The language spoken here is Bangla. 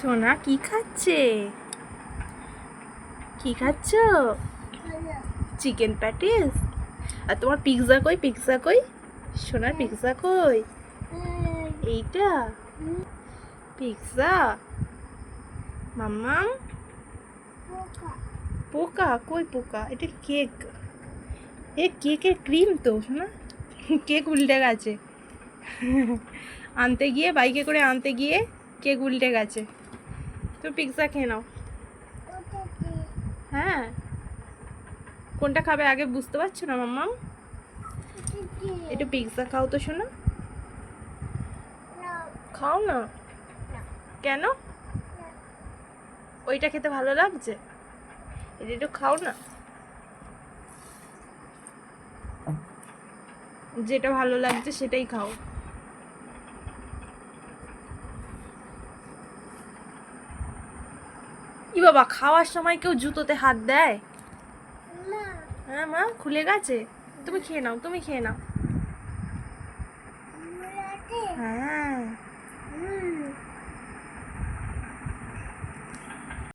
সোনা, কি খাচ্ছে? কি খাচ্ছ? চিকেন প্যাটিস আর তোমার পিৎজা কই? পিৎজা কই? সোনার পিৎজা কই? এইটা? পিৎজা মাম্মাম? পোকা? কই পোকা? এটা কেক এ কেকের ক্রিম তো শোনা কেক উল্টে গেছে। আনতে গিয়ে, বাইকে করে আনতে গিয়ে কেক উল্টে গেছে? তুমি পিৎজা খেয়ে নাও। হ্যাঁ? কোনটা খাবে আগে বুঝতে পারছ না, মাম্মাম? একটু পিৎজা খাও তো শোনো। খাও না? কেন? ওইটা খেতে ভালো লাগছে? এটা একটু খাও না। যেটা ভালো লাগছে সেটাই খাও। ই বাবা খাওয়ার সময় কেউ জুতোতে হাত দেয়? হ্যাঁ মা খুলে গেছে? তুমি খেয়ে নাও তুমি খেয়ে নাও। হ্যাঁ।